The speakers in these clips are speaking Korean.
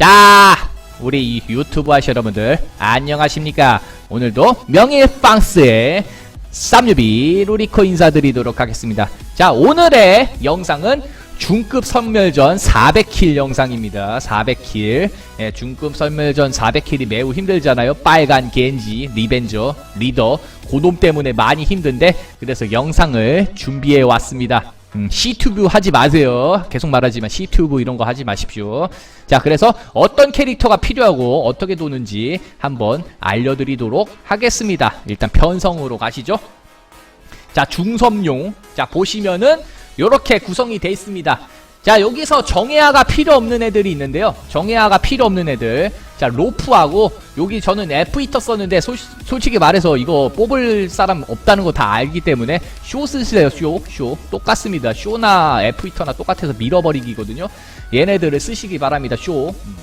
자, 우리 이 유튜브 하시 여러분들 안녕하십니까? 오늘도 명예 빵스의 쌈유비 루리코 인사드리도록 하겠습니다. 자, 오늘의 영상은 중급 선멸전 400킬 영상입니다. 400킬. 예, 중급 선멸전 400킬이 매우 힘들잖아요. 빨간 겐지, 리벤저, 리더, 고놈 때문에 많이 힘든데 그래서 영상을 준비해 왔습니다. 음, C튜브 하지 마세요. 계속 말하지만 C튜브 이런 거 하지 마십시오. 자, 그래서 어떤 캐릭터가 필요하고 어떻게 도는지 한번 알려드리도록 하겠습니다. 일단 편성으로 가시죠. 자, 중섬용. 자, 보시면은 요렇게 구성이 돼 있습니다. 자, 여기서 정예아가 필요 없는 애들이 있는데요. 정예아가 필요 없는 애들. 자, 로프하고 여기 저는 F2터 썼는데 소, 솔직히 말해서 이거 뽑을 사람 없다는 거 다 알기 때문에 쇼 쓰세요. 쇼. 쇼. 똑같습니다. 쇼나 F2터나 똑같아서 밀어버리기거든요. 얘네들을 쓰시기 바랍니다. 쇼. 음.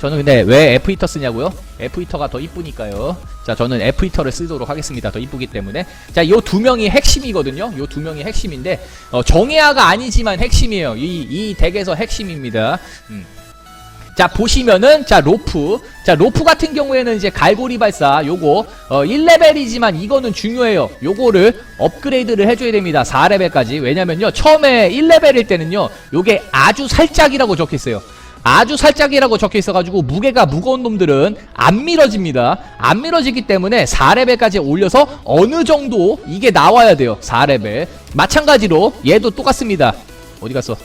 저는 근데 왜 F2터 쓰냐고요? F2터가 더 이쁘니까요. 자, 저는 F2터를 쓰도록 하겠습니다. 더 이쁘기 때문에. 자, 요 두 명이 핵심이거든요. 요 두 명이 핵심인데, 어, 정예아가 아니지만 핵심이에요. 이, 이 덱에서 핵심입니다. 음. 자, 보시면은, 자, 로프. 자, 로프 같은 경우에는 이제 갈고리 발사, 요거, 어, 1레벨이지만 이거는 중요해요. 요거를 업그레이드를 해줘야 됩니다. 4레벨까지. 왜냐면요, 처음에 1레벨일 때는요, 요게 아주 살짝이라고 적혀있어요. 아주 살짝이라고 적혀 있어가지고 무게가 무거운 놈들은 안 밀어집니다. 안 밀어지기 때문에 4레벨까지 올려서 어느 정도 이게 나와야 돼요. 4레벨. 마찬가지로 얘도 똑같습니다. 어디 갔어?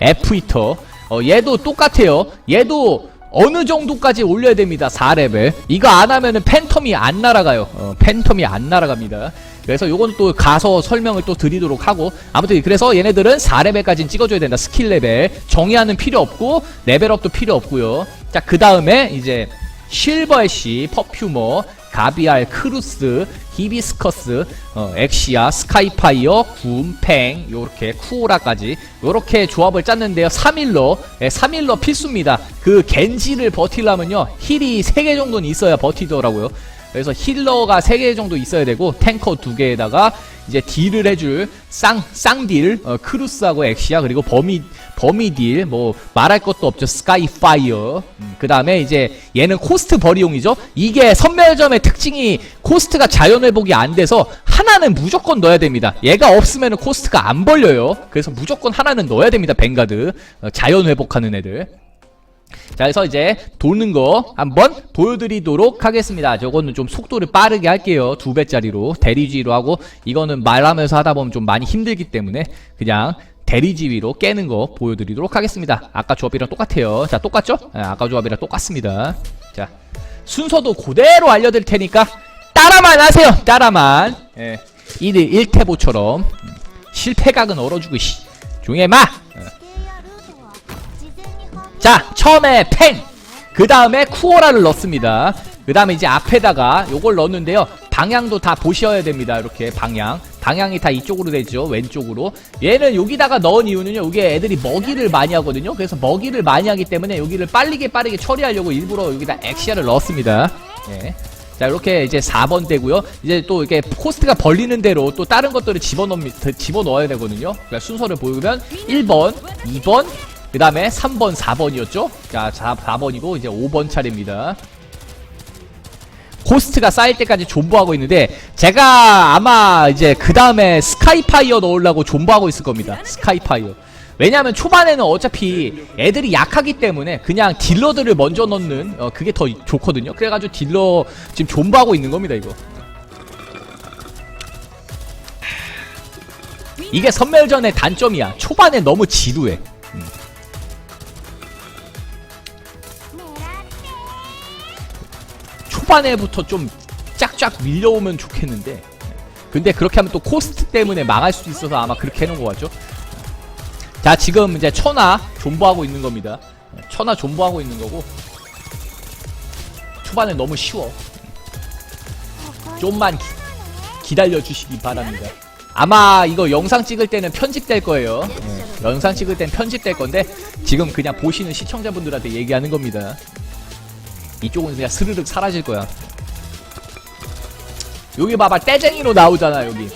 F2터. 어, 얘도 똑같아요. 얘도 어느 정도까지 올려야 됩니다. 4레벨. 이거 안 하면은 팬텀이 안 날아가요. 어, 팬텀이 안 날아갑니다. 그래서 요건 또 가서 설명을 또 드리도록 하고 아무튼 그래서 얘네들은 4레벨까지는 찍어줘야 된다. 스킬 레벨. 정의하는 필요 없고 레벨업도 필요 없고요. 자, 그 다음에 이제 실버 애쉬, 퍼퓨머, 가비알, 크루스, 히비스커스, 어, 엑시아, 스카이파이어, 굼, 팽, 요렇게 쿠오라까지 요렇게 조합을 짰는데요. 3일러, 예, 3일러 필수입니다. 그 겐지를 버틸려면요. 힐이 3개 정도는 있어야 버티더라고요. 그래서 힐러가 3개 정도 있어야 되고 탱커 2개에다가 이제 딜을 해줄 쌍, 쌍딜 어, 크루스하고 엑시아 그리고 버미 버미딜 뭐 말할 것도 없죠. 스카이 파이어. 음, 그 다음에 이제 얘는 코스트 버리용이죠. 이게 선멸점의 특징이 코스트가 자연회복이 안 돼서 하나는 무조건 넣어야 됩니다. 얘가 없으면 코스트가 안 벌려요. 그래서 무조건 하나는 넣어야 됩니다 뱅가드. 어, 자연회복하는 애들 자, 그래서 이제 도는 거 한번 보여드리도록 하겠습니다. 저거는 좀 속도를 빠르게 할게요. 두 배짜리로 대리지로 하고 이거는 말하면서 하다 보면 좀 많이 힘들기 때문에 그냥 대리지위로 깨는 거 보여드리도록 하겠습니다. 아까 조합이랑 똑같아요. 자, 똑같죠? 네, 아까 조합이랑 똑같습니다. 자, 순서도 그대로 알려드릴 테니까 따라만 하세요. 따라만. 예, 1일 1태보처럼 실패각은 얼어주고 씨. 조용히 해마. 예. 자 처음에 팽! 그 다음에 쿠오라를 넣습니다. 그 다음에 이제 앞에다가 요걸 넣는데요. 방향도 다 보셔야 됩니다. 이렇게 방향. 방향이 다 이쪽으로 되죠. 왼쪽으로. 얘는 여기다가 넣은 이유는요. 이게 애들이 먹이를 많이 하거든요. 그래서 먹이를 많이 하기 때문에 여기를 빠르게 빠르게 처리하려고 일부러 여기다 엑시아를 넣었습니다. 예. 자 이렇게 이제 4번 되고요. 이제 또 이렇게 코스트가 벌리는 대로 또 다른 것들을 집어넣, 집어넣어야 되거든요. 그러니까 순서를 보면 1번 2번 그 다음에 3번, 4번이었죠? 자, 4, 4번이고, 이제 5번 차례입니다. 코스트가 쌓일 때까지 존버하고 있는데, 제가 아마 이제 그 다음에 스카이파이어 넣으려고 존버하고 있을 겁니다. 스카이파이어. 왜냐면 초반에는 어차피 애들이 약하기 때문에 그냥 딜러들을 먼저 넣는, 어, 그게 더 좋거든요. 그래가지고 딜러 지금 존버하고 있는 겁니다, 이거. 이게 선멸전의 단점이야. 초반에 너무 지루해. 초반에부터 좀 쫙쫙 밀려오면 좋겠는데. 근데 그렇게 하면 또 코스트 때문에 망할 수도 있어서 아마 그렇게 해놓은 거 같죠? 자 지금 이제 천하 존버하고 있는 겁니다. 천하 존버하고 있는 거고. 초반에 너무 쉬워. 좀만 기, 다려 주시기 바랍니다. 아마 이거 영상 찍을 때는 편집될 거예요. 예, 영상 찍을 땐 편집될 건데 지금 그냥 보시는 시청자분들한테 얘기하는 겁니다 이쪽은 그냥 스르륵 사라질 거야. 여기 봐봐 떼쟁이로 나오잖아 여기.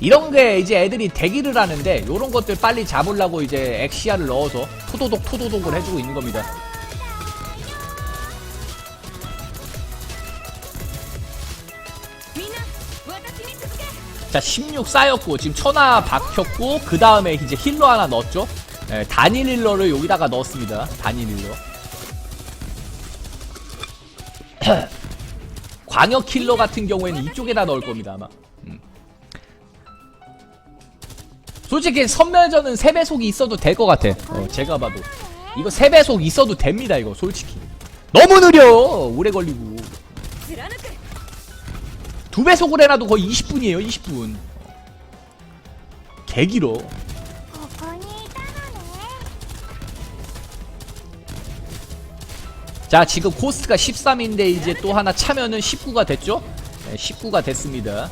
이런 게 이제 애들이 대기를 하는데 요런 것들 빨리 잡으려고 이제 엑시아를 넣어서 토도독 토도독을 해주고 있는 겁니다. 자 16 쌓였고 지금 천하 박혔고 그 다음에 이제 힐러 하나 넣었죠? 네, 단일 힐러를 여기다가 넣었습니다. 단일 힐러. 광역 킬러 같은 경우에는 이쪽에다 넣을 겁니다, 아마. 음. 솔직히 선멸전은 3배속이 있어도 될 것 같아. 어, 제가 봐도. 이거 3배속 있어도 됩니다, 이거, 솔직히. 너무 느려! 오래 걸리고. 貫く두 배속을 해놔도 거의 20분이에요, 20분. 개 길어. 자 지금 코스트가 13인데 이제 또 하나 차면은 19가 됐죠? 네, 19가 됐습니다.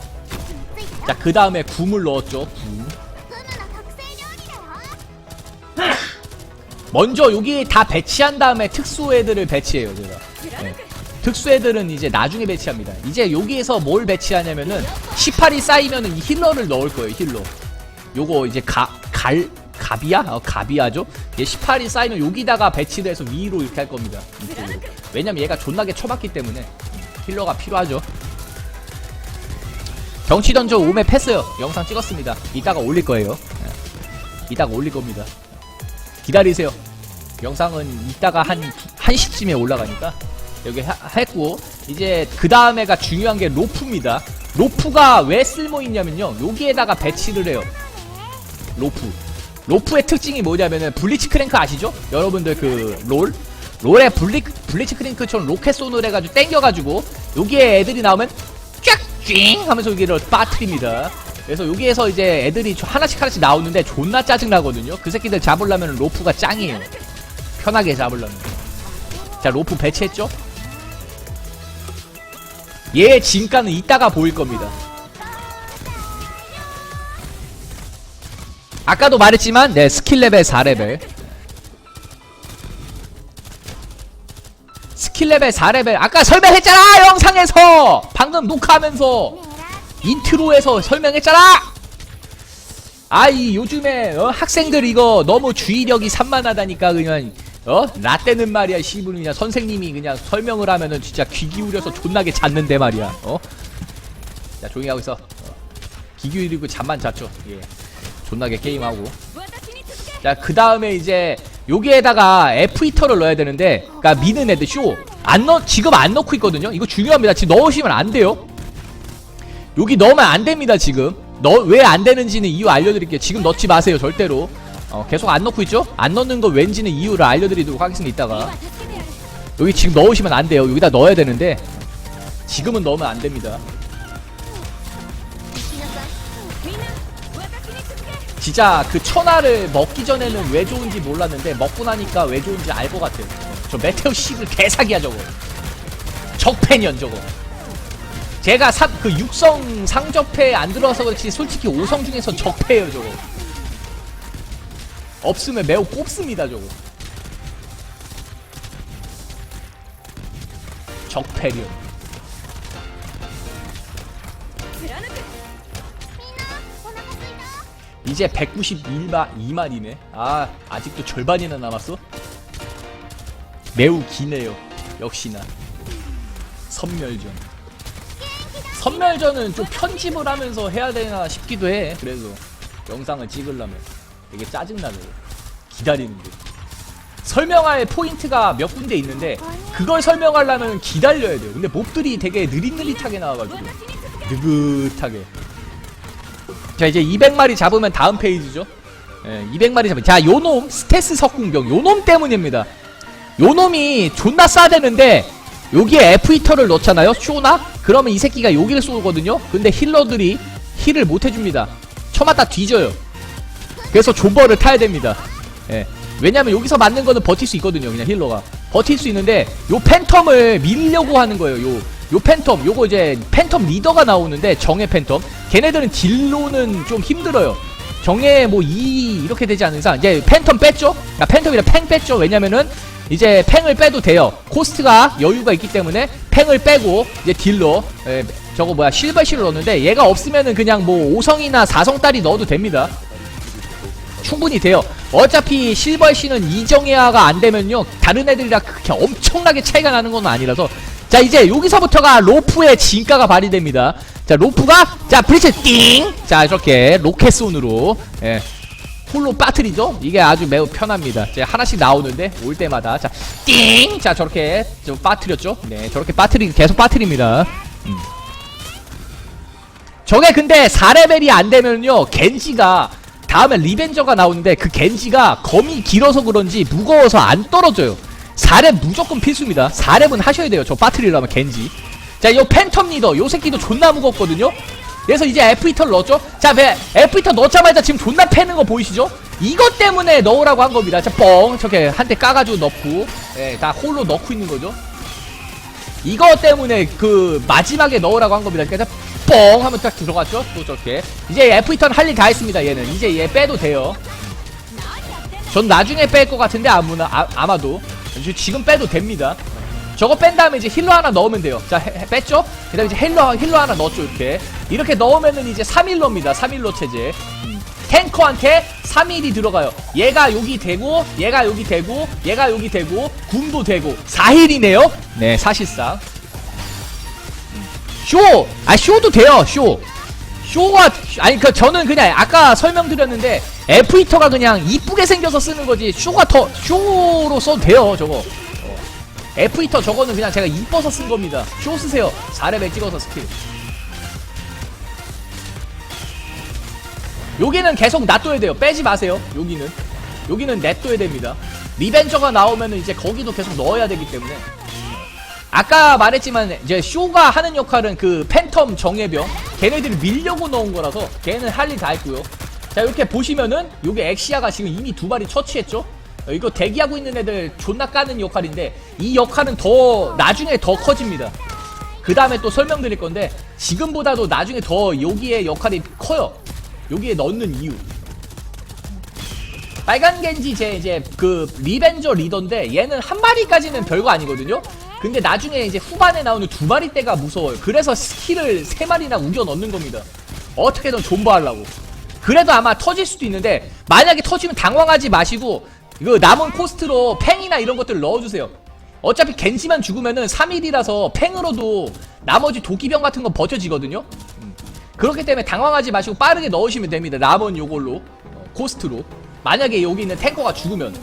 자 그 다음에 굼을 넣었죠 굼 먼저 여기 다 배치한 다음에 특수 애들을 배치해요 제가. 네. 특수 애들은 이제 나중에 배치합니다. 이제 여기에서 뭘 배치하냐면은 18이 쌓이면은 힐러를 넣을 거예요 힐러. 요거 이제 가, 갈, 가비야? 어, 가비야죠? 얘 18이 쌓이면 여기다가 배치를 해서 위로 이렇게 할 겁니다. 왜냐면 얘가 존나게 쳐봤기 때문에 힐러가 필요하죠. 경치 던져 오메 패스요. 영상 찍었습니다. 이따가 올릴 거예요. 네. 이따가 올릴 겁니다. 기다리세요. 영상은 이따가 한 1시쯤에 올라가니까 여기 하- 했고 이제 그 다음에가 중요한 게 로프입니다. 로프가 왜 쓸모 있냐면요. 여기에다가 배치를 해요. 로프. 로프의 특징이 뭐냐면은 블리치 크랭크 아시죠? 여러분들 그 롤? 롤에 블리, 블리치 크랭크처럼 로켓 손을 해가지고 땡겨가지고 여기에 애들이 나오면 쫙! 하면서 여기를 빠트립니다. 그래서 여기에서 이제 애들이 저- 하나씩 하나씩 나오는데 존나 짜증나거든요. 그 새끼들 잡으려면 로프가 짱이에요. 편하게 잡으려면. 자, 로프 배치했죠? 얘의 진가는 이따가 보일 겁니다. 아까도 말했지만, 네, 스킬 레벨 4레벨. 스킬 레벨 4레벨. 아까 설명했잖아! 영상에서! 방금 녹화하면서! 인트로에서 설명했잖아! 아이 요즘에 어? 학생들 이거 너무 주의력이 산만하다니까 그냥 어? 라떼는 말이야 시분 그냥 선생님이 그냥 설명을 하면은 진짜 귀 기울여서 존나게 잤는데 말이야 어? 자 조용히 하고 있어 어. 귀 기울이고 잠만 잤죠 예 존나게 게임하고. 자 그 다음에 이제 여기에다가 F2터를 넣어야 되는데 그니까 미는 애들 쇼안 넣, 지금 안 넣고 있거든요? 이거 중요합니다. 지금 넣으시면 안 돼요. 여기 넣으면 안 됩니다 지금. 왜 안 되는지는 이유 알려드릴게요. 지금 넣지 마세요 절대로. 어, 계속 안 넣고 있죠? 안 넣는 거 왠지는 이유를 알려드리도록 하겠습니다 이따가. 여기 지금 넣으시면 안 돼요. 여기다 넣어야 되는데 지금은 넣으면 안 됩니다. 진짜 그 천하를 먹기 전에는 왜 좋은지 몰랐는데 먹고 나니까 왜 좋은지 알 것 같아요. 저 메테오 씨를 개사기야 저거. 적폐년 저거. 제가 사, 그 육성 상접패 안 들어와서 그렇지 솔직히 5성 중에서 적패예요 저거. 없으면 매우 꼽습니다 저거. 적패련. 이제 191마 2만이네. 아 아직도 절반이나 남았어? 매우 기네요 역시나. 선멸전. 선멸전은 좀 편집을 하면서 해야 되나 싶기도 해. 그래서 영상을 찍으려면 되게 짜증나네. 기다리는데. 설명할 포인트가 몇 군데 있는데 그걸 설명하려면 기다려야 돼요. 근데 몹들이 되게 느릿느릿하게 나와가지고 느긋하게. 자 이제 200마리 잡으면 다음 페이지죠. 예, 200마리 잡으면 자 요놈 스테스 석궁병 요놈 때문입니다. 요놈이 존나 싸대는데 여기에 히터를 넣잖아요. 쇼나 그러면 이 새끼가 여기를 쏘거든요. 근데 힐러들이 힐을 못 해줍니다. 쳐맞다 뒤져요. 그래서 존버를 타야 됩니다. 예. 왜냐면 여기서 맞는 거는 버틸 수 있거든요. 그냥 힐러가 버틸 수 있는데 요 팬텀을 밀려고 하는 거예요. 요, 요 팬텀 요거 이제 팬텀 리더가 나오는데 정의 팬텀 걔네들은 딜로는 좀 힘들어요. 정의 뭐2 이렇게 되지 않는 이상 이제 팬텀 뺐죠? 아, 팬텀이라 팽 뺐죠. 왜냐면은 이제 팽을 빼도 돼요. 코스트가 여유가 있기 때문에 팽을 빼고 이제 딜로 에, 저거 뭐야 실버실을 넣었는데 얘가 없으면은 그냥 뭐 5성이나 4성 딸이 넣어도 됩니다. 충분히 돼요. 어차피 실버씨는 이정예아가 안 되면요 다른 애들이랑 그렇게 엄청나게 차이가 나는 건 아니라서 자 이제 여기서부터가 로프의 진가가 발휘됩니다. 자 로프가 자 브리츠 띵자 이렇게 로켓손으로 예 홀로 빠트리죠? 이게 아주 매우 편합니다. 이제 하나씩 나오는데 올 때마다 자 띵 자 저렇게 좀 빠트렸죠? 네 저렇게 빠트리 계속 빠트립니다. 음. 저게 근데 4레벨이 안 되면요 겐지가 다음에 리벤저가 나오는데 그 겐지가 검이 길어서 그런지 무거워서 안 떨어져요 4렙 무조건 필수입니다. 4렙은 하셔야 돼요. 저 빠트리려면 겐지. 자 요 팬텀 리더 요 새끼도 존나 무겁거든요. 그래서 이제 F2를 넣었죠. 자 배, F2 넣자마자 지금 존나 패는 거 보이시죠? 이것 때문에 넣으라고 한 겁니다. 자뻥! 저렇게 한 대 까가지고 넣고. 예, 다 홀로 넣고 있는 거죠. 이거 때문에 그 마지막에 넣으라고 한 겁니다. 그러니까 뻥! 하면 딱 들어갔죠. 또 저렇게. 이제 F2턴 할 일 다 했습니다. 얘는. 이제 얘 빼도 돼요. 전 나중에 뺄 것 같은데 아무나 아, 아마도 지금 빼도 됩니다. 저거 뺀 다음에 이제 힐러 하나 넣으면 돼요. 자 해- 해- 뺐죠? 그 다음에 이제 힐러 힐러 하나 넣었죠 이렇게 이렇게 넣으면은 이제 3일러입니다. 3일러 체제. 음. 탱커한테 3일이 들어가요. 얘가 여기 되고, 얘가 여기 되고, 얘가 여기 되고, 궁도 되고, 4힐이네요? 네, 사실상. 음. 쇼! 아, 쇼도 돼요, 쇼. 쇼가, 아니, 그, 저는 그냥 아까 설명드렸는데, F2터가 그냥 이쁘게 생겨서 쓰는 거지, 쇼가 더, 쇼로 써도 돼요, 저거. F2터 저거는 그냥 제가 이뻐서 쓴 겁니다. 쇼 쓰세요. 4레벨 찍어서 스킬. 여기는 계속 놔둬야 돼요. 빼지 마세요. 여기는. 여기는 냅둬야 됩니다. 리벤저가 나오면은 이제 거기도 계속 넣어야 되기 때문에. 아까 말했지만 이제 쇼가 하는 역할은 그 팬텀 정예병 걔네들이 밀려고 넣은 거라서 걔는 할 일 다 했고요. 자 이렇게 보시면은 요게 엑시아가 지금 이미 두 마리 처치했죠. 어, 이거 대기하고 있는 애들 존나 까는 역할인데 이 역할은 더 나중에 더 커집니다. 그 다음에 또 설명드릴 건데 지금보다도 나중에 더 여기에 역할이 커요. 여기에 넣는 이유. 빨간 겐지 제 이제 그 리벤저 리더인데 얘는 한 마리까지는 별거 아니거든요. 근데 나중에 이제 후반에 나오는 두 마리 때가 무서워요. 그래서 스킬을 세 마리나 우겨 넣는 겁니다. 어떻게든 존버하려고. 그래도 아마 터질 수도 있는데 만약에 터지면 당황하지 마시고 이거 남은 코스트로 팽이나 이런 것들 넣어주세요. 어차피 겐지만 죽으면은 3일이라서 팽으로도 나머지 도끼병 같은 건 버텨지거든요. 그렇기 때문에 당황하지 마시고 빠르게 넣으시면 됩니다. 남은 요걸로 어, 코스트로 만약에 여기 있는 탱커가 죽으면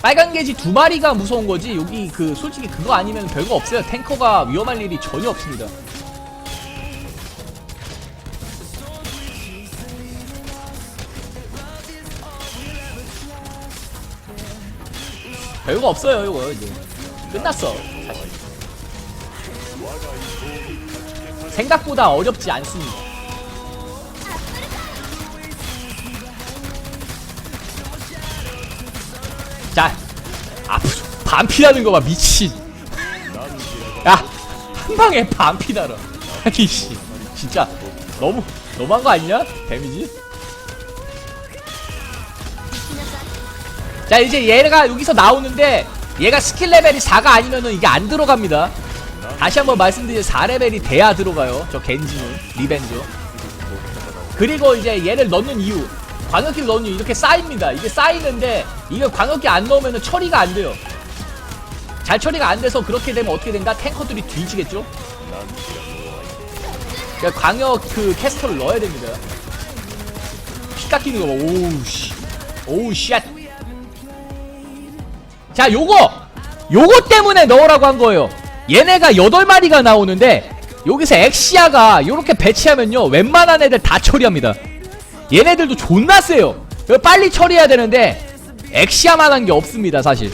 빨간 게지 두 마리가 무서운 거지 여기 그 솔직히 그거 아니면 별거 없어요. 탱커가 위험할 일이 전혀 없습니다. 별거 없어요 이거 이제 끝났어 사실 생각보다 어렵지 않습니다. 자, 앞으로 반피라는 거 봐, 미친. 야, 한 방에 반피 달아. 아니, 씨. 진짜, 너무, 너무한 거 아니냐? 데미지? 자, 이제 얘가 여기서 나오는데, 얘가 스킬 레벨이 4가 아니면은 이게 안 들어갑니다. 다시 한번 말씀드리면 4레벨이 돼야 들어가요. 저 겐지는, 리벤저. 그리고 이제 얘를 넣는 이유. 광역기를 넣는 이유. 이렇게 쌓입니다. 이게 쌓이는데, 이거 광역기 안 넣으면 처리가 안 돼요. 잘 처리가 안 돼서 그렇게 되면 어떻게 된다? 탱커들이 뒤지겠죠? 그러니까 광역 그 캐스터를 넣어야 됩니다. 피 깎이는 거 봐. 오우, 씨. 오우, 쉣. 자, 요거! 요거 때문에 넣으라고 한 거예요. 얘네가 8마리가 나오는데, 여기서 엑시아가 요렇게 배치하면요, 웬만한 애들 다 처리합니다. 얘네들도 존나 세요. 빨리 처리해야 되는데, 엑시아만 한 게 없습니다, 사실.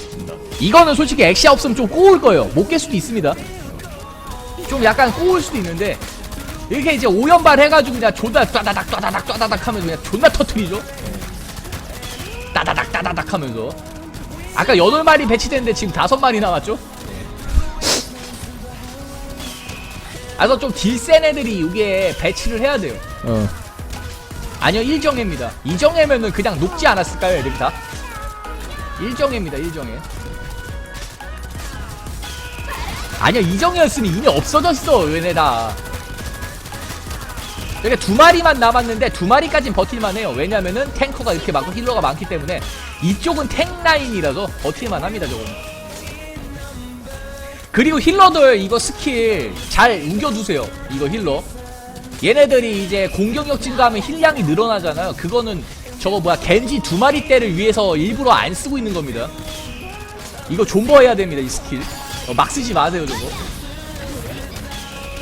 이거는 솔직히 엑시아 없으면 좀 꼬울 거예요. 못 깰 수도 있습니다. 좀 약간 꼬울 수도 있는데, 이렇게 이제 오연발 해가지고 그냥 존나 따다닥 따다닥 따다닥 하면서 그냥 존나 터트리죠. 따다닥 따다닥 하면서. 아까 8마리 배치됐는데 지금 5마리 남았죠? 아, 그래서 좀 딜센 애들이 이게 배치를 해야 돼요. 어. 아니요, 1정예입니다. 2정예면은 그냥 녹지 않았을까요, 애들이 다? 1정예입니다, 1정예. 아니요, 2정예였으면 이미 없어졌어, 얘네 다. 이렇게 두 마리만 남았는데 두 마리까진 버틸만 해요. 왜냐면은 탱커가 이렇게 많고 힐러가 많기 때문에 이쪽은 탱 라인이라서 버틸만 합니다, 저거는. 그리고 힐러들 이거 스킬 잘 옮겨두세요. 이거 힐러. 얘네들이 이제 공격력 증가하면 힐량이 늘어나잖아요. 그거는 저거 뭐야 겐지 두 마리 떼를 위해서 일부러 안 쓰고 있는 겁니다. 이거 존버해야 됩니다 이 스킬. 어, 막 쓰지 마세요 저거.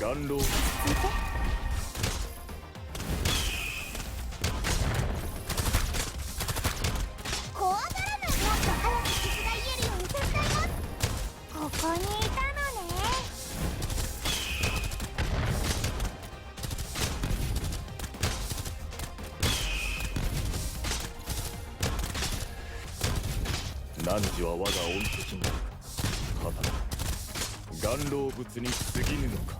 た元老見て怖がらないもっと早く傷が癒えるようにすここにいたのね汝は我が恩敵なりはた元老物に過ぎぬのか。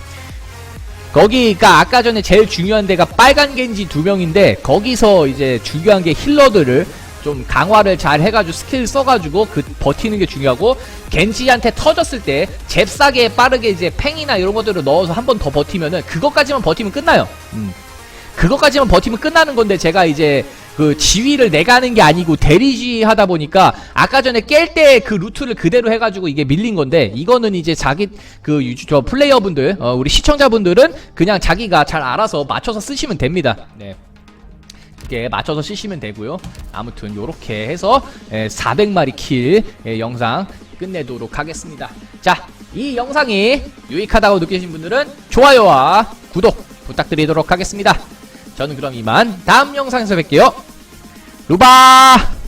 거기가 아까 전에 제일 중요한 데가 빨간 겐지 두 명인데 거기서 이제 중요한 게 힐러들을 좀 강화를 잘 해가지고 스킬 써가지고 그 버티는 게 중요하고 겐지한테 터졌을 때 잽싸게 빠르게 이제 팽이나 이런 것들을 넣어서 한 번 더 버티면은 그것까지만 버티면 끝나요. 음. 그것까지만 버티면 끝나는 건데 제가 이제 그 지휘를 내가 하는 게 아니고 대리지 하다 보니까 아까 전에 깰 때 그 루트를 그대로 해가지고 이게 밀린 건데 이거는 이제 자기 그 유저 저 플레이어분들 어, 우리 시청자분들은 그냥 자기가 잘 알아서 맞춰서 쓰시면 됩니다. 네. 이렇게 맞춰서 쓰시면 되고요. 아무튼 요렇게 해서 예, 400마리 킬 예, 영상 끝내도록 하겠습니다. 자, 이 영상이 유익하다고 느끼신 분들은 좋아요와 구독 부탁드리도록 하겠습니다. 저는 그럼 이만 다음 영상에서 뵐게요. 루바!